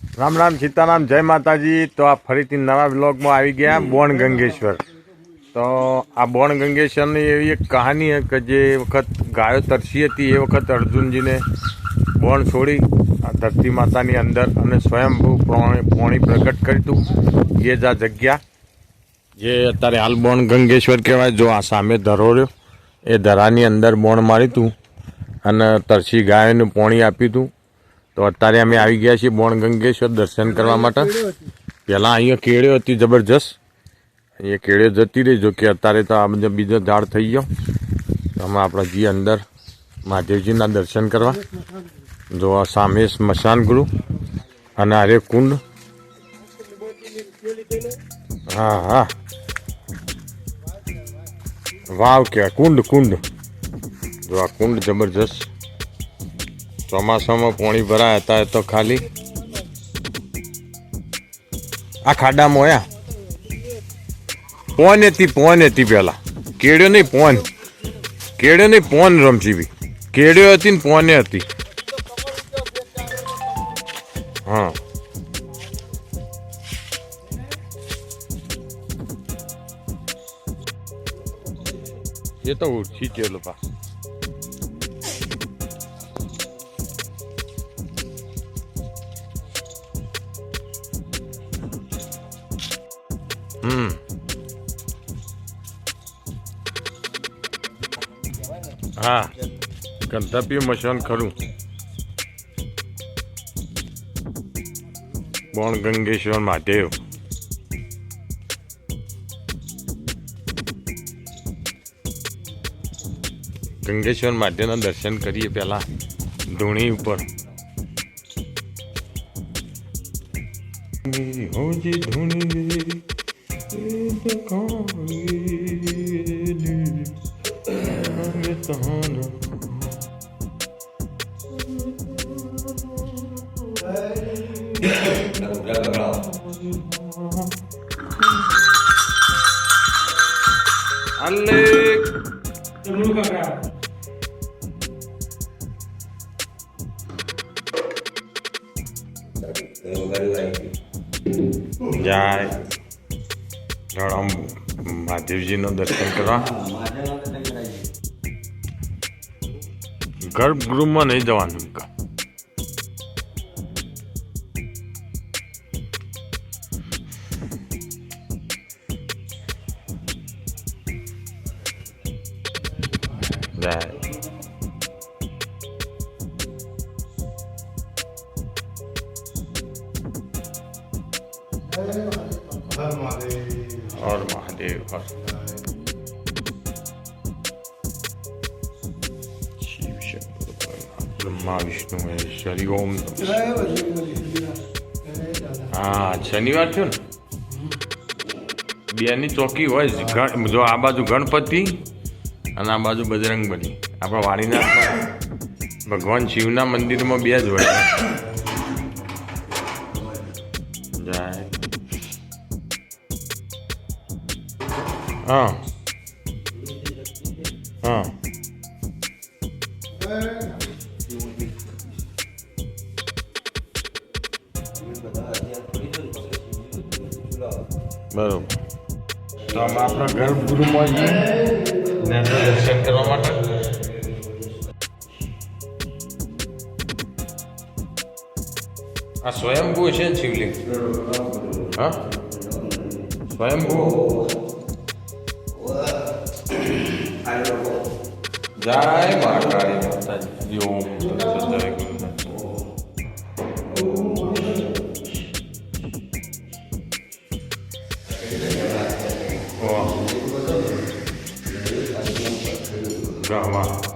રામ રામ, સીતારામ, જય માતાજી. તો આ ફરીથી નવા બ્લોગમાં આવી ગયા બોણ ગંગેશ્વર. તો આ બોણ ગંગેશ્વરની એવી એક કહાની કે જે વખત ગાયો તરસી હતી, એ વખત અર્જુનજીને બોણ છોડી આ ધરતી માતાની અંદર અને સ્વયંભૂ પોણી પ્રગટ કર્યું હતું એ જ આ જગ્યા. જે અત્યારે હાલ બોણ ગંગેશ્વર કહેવાય. જો આ સામે ધરો એ ધરાની અંદર બોણ માર્યું હતું અને તરસી ગાયોને પોણી આપ્યું હતું તો અત્યારે અમે આવી ગયા છીએ બોણ ગંગેશ્વર દર્શન કરવા માટે. પહેલાં અહીંયા કેળ્યો હતી જબરજસ્ત. અહીંયા કેળ્યો જતી રહી જો કે અત્યારે તો આ બીજો ઝાડ થઈ ગયો. અમે આપણે જઈએ અંદર મહાદેવજીના દર્શન કરવા. જો આ સામે સ્મશાન ગૃહ અને આરે કુંડ. હા હા. વાવ કે કુંડ કુંડ. જો આ કુંડ જબરજસ્ત. ચોમાસામાં પાણી ભરાય હતા તો ખાલી. આ ખાડા મોયા પોન હતી પોન હતી પેલા. કેળ્યો નહીં, પોન. કેળ્યો નહીં, પોન રમશી બી કેળ્યો હતી ને પોને હતી. હા. એ તો ઉઠી ગયેલો પા હા. ગંધપી મશાન ખરું. બોણ ગંગેશ્વર મહાદેવ. ગંગેશ્વર મહાદેવના દર્શન કરીએ પહેલા ધૂણી ઉપર. मेरी with the honor. Alec. જય રામ મહાદેવજીનું દર્શન કરવા ગર્ભગૃહમાં નહીં જવાનું કા જાય और महादेव हर વિષ્ણુ હરિ ઓમ હા શનિવાર થયો ને? બેની ચોકી હોય જો આ બાજુ ગણપતિ અને આ બાજુ બજરંગબલી આપણા વાડીનાથમાં ભગવાન શિવના મંદિરમાં બે જ હોય. જાય. હા. હા. બરોબર. તો અમે આપણા ગર્ભગૃહમાં જઈએ ને દર્શન કરવા માટે. આ સ્વયંભૂ છે શિવલિંગ? હા? સ્વયંભૂ. જય માતાજી. ઓમ તત્સત વાહ વાહ ઓમ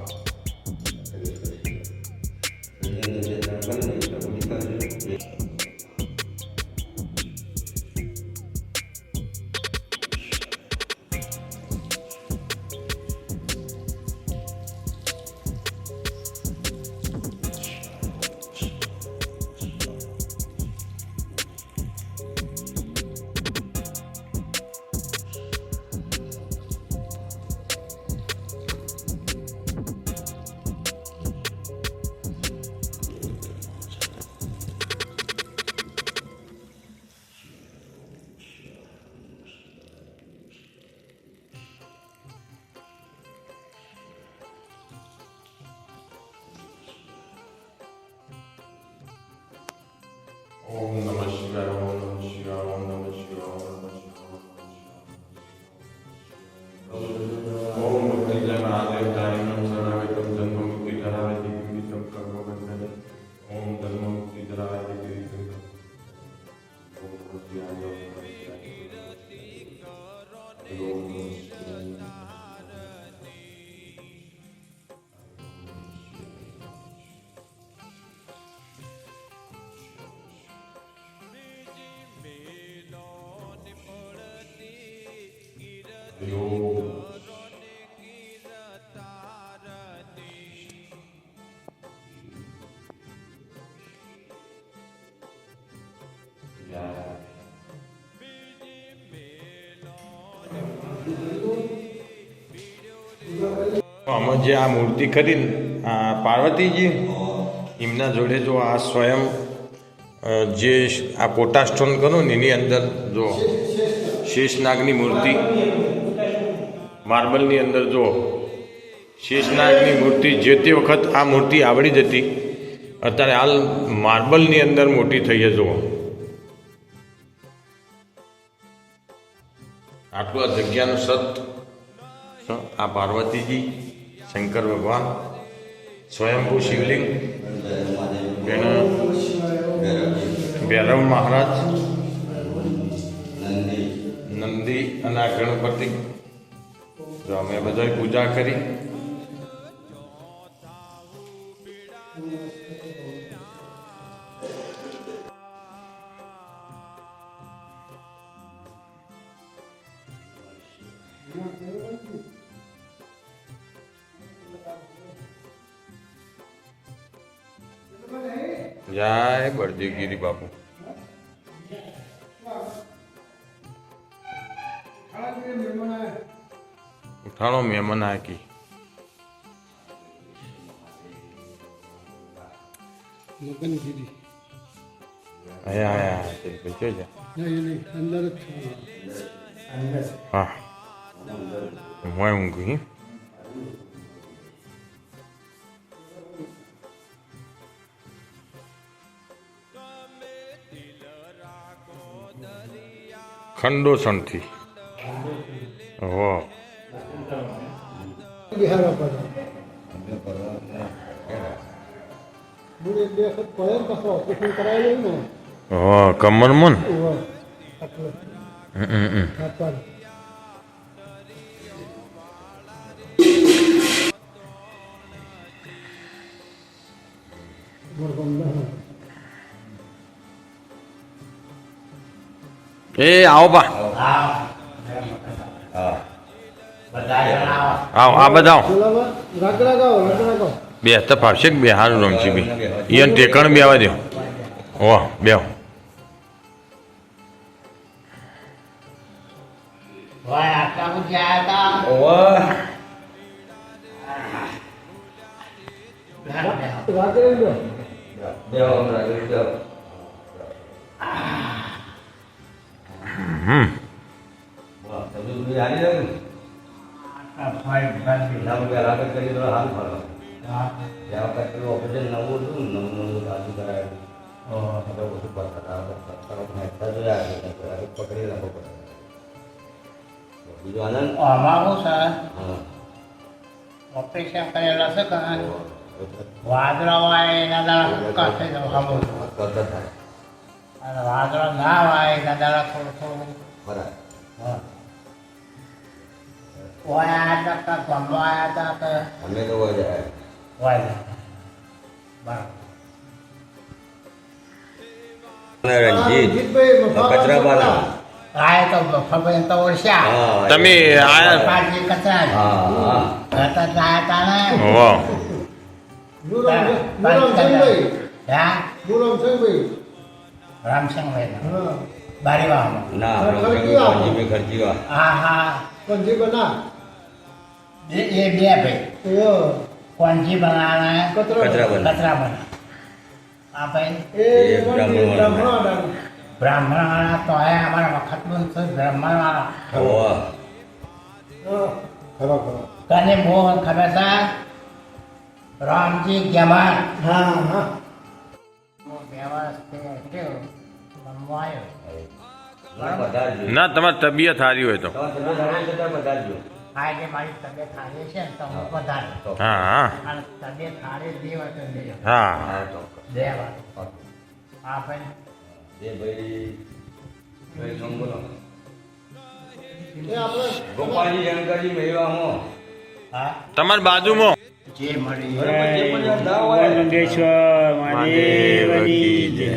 આમાં જે આ મૂર્તિ ખરી પાર્વતીજી, એમના જોડે જો આ સ્વયં જે આ પોટાસ્ટોન કરો ને, એની અંદર જો શેષનાગની મૂર્તિ માર્બલની અંદર જો શેષનાગની મૂર્તિ જે તે વખત આ મૂર્તિ આવડી જતી અત્યારે હાલ માર્બલની અંદર મોટી થઈ જુઓ. આટલું આ જગ્યાનું સત. આ પાર્વતીજી, શંકર ભગવાન, સ્વયંભૂ શિવલિંગ ભૈરવ મહારાજ, નંદી અને આ ગણપતિ. જો અમે બધાય પૂજા કરી જય બળદેવગીરી બાપુ ઉઠાણો મહેમાન આકી મગનગીરી આયા આયા તે પૂછ્યો છે નહીં નહીં અંદર જ છે હા હું ઊંઘી ખંડોસણથી ઓહો બિહાર વાપરવા મૂળ એક બે વખત પડે ને આ ઓપરેશન બે તો ઓહો કમરમાં ને ઓવા બે હમ, હમ, હમ. હાથ પર બરોબર એ હમ બા. આવો આવો. પેલામાં રાગડા ગાઓ રાગડા ગાઓ બે તો હતા ભાઈ ભાઈ હા બીજું આનંદ? અમારું છે? હા. ઓપરેશન કરેલા છે કે વાદળા વાય એના દાડા હુક્કા થઈ જાવ સાંભળો કરતા થાય. અને વાદળા ના વાય એના દાડા થોડું થોડું. બરાબર. હા. વાય આયા હતા કે ગમલો આયા હતા કે અમે તો હોય જાય વાય બરાબર. રણજીત કચરાવાલા આય તો ખબર તો ઓળખ્યા. તમે આયા? પાછી કચરા હા હા. હતા આયા હતા ને. ઓહ નુરામ હા? નુરામ રામસિંહભાઈ હા. ના હા હા એ એ બે ભાઈ. એ કોણજી કતરા કચરા બના. કચરા બના આ ભાઈ. એ બ્રાહ્મણ બ્રાહ્મણ તો હે અમારા વખતનું છે બ્રાહ્મણ ખરો ખરો. કને મોહન ખબર છે? રામજી ગેમાન હા હા. ના તમારી તબિયત સારી હોય તો. હા એટલે મારી તબિયત સારી છે ને તો વધારે. હા હા. અને તબિયત બે લેજો હા. હા, બે વાર. હા. ભાઈ. જે ભાઈ ભાઈ ગોપાલજી મેળવામાં હા. તમારી બાજુમાં. જે મળી. મહાદેવની જય.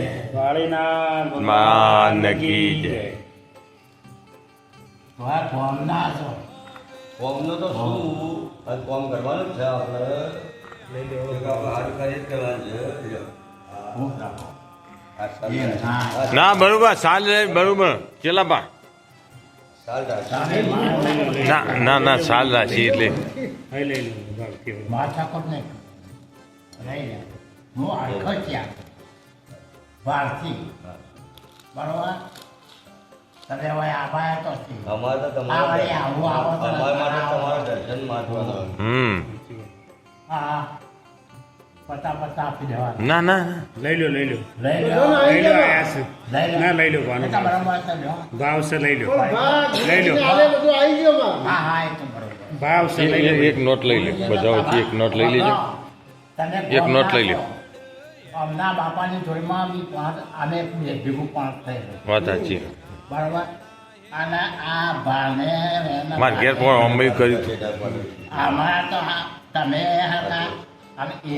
કોમના છો કોમનું તો શું? આ કોમ કરવાનું છે આપણે. એક આપણે હાથ કરી કરવાનું છે. ના બરોબર સાલ બરોબર. ચેલા પા સાલ રાખી. ના ના ના સાલ રાખી એટલે. લઈ બહારથી બરોબર? તમે હવે આભાયા તો અમારે તો તમારે. દર્શન મહત્વનું હમ. હા. પતા પતા આપી ના ના. લઈ લો લઈ લો લઈ લો લઈ લો આયા છે. લઈ ના લઈ લો ભાનો. ભાવ છે લઈ લો લઈ લો. બધું આવી ગયો હા હા એ તો બરોબર. ભાવ છે લઈ લો એક નોટ લઈ લે બધા એક નોટ લઈ લેજો. એક નોટ લઈ લ્યો. અમના બાપાની જોડમાં બી પાંચ અમે ભેગું પાંચ થઈ વાત સાચી. બરોબર અને આ ભાને મારે ઘેર પણ અમે કર્યું હતું. અમારા તો આ તમે હતા અને એ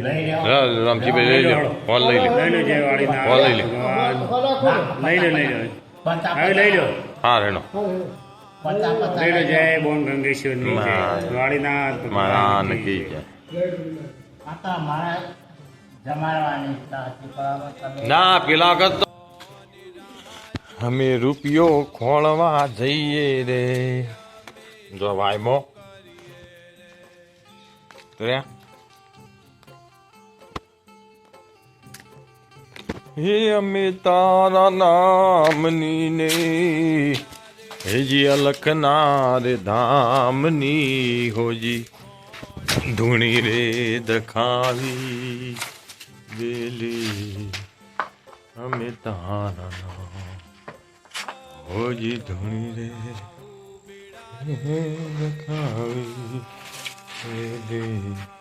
લઈ રામજીભાઈ લઈ લો ફોન લઈ લે હો, લઈ લે. લઈ લો લઈ લો લઈ લો હા રેણો લઈ જય બોન ગંગેશ્વરની જય વાળીનાથ મારા નક્કી છે ના પેલા વખત અમે રૂપિયો ખોળવા જઈએ રે. જો વાયમો રે. હે અમે તારા નામની ને. હેજી અલખનાર ધામની હોજી. ધૂણી રે દખાવી બેલી અમે તારા નામ હોજી ધૂણી રે દખાવી વેલી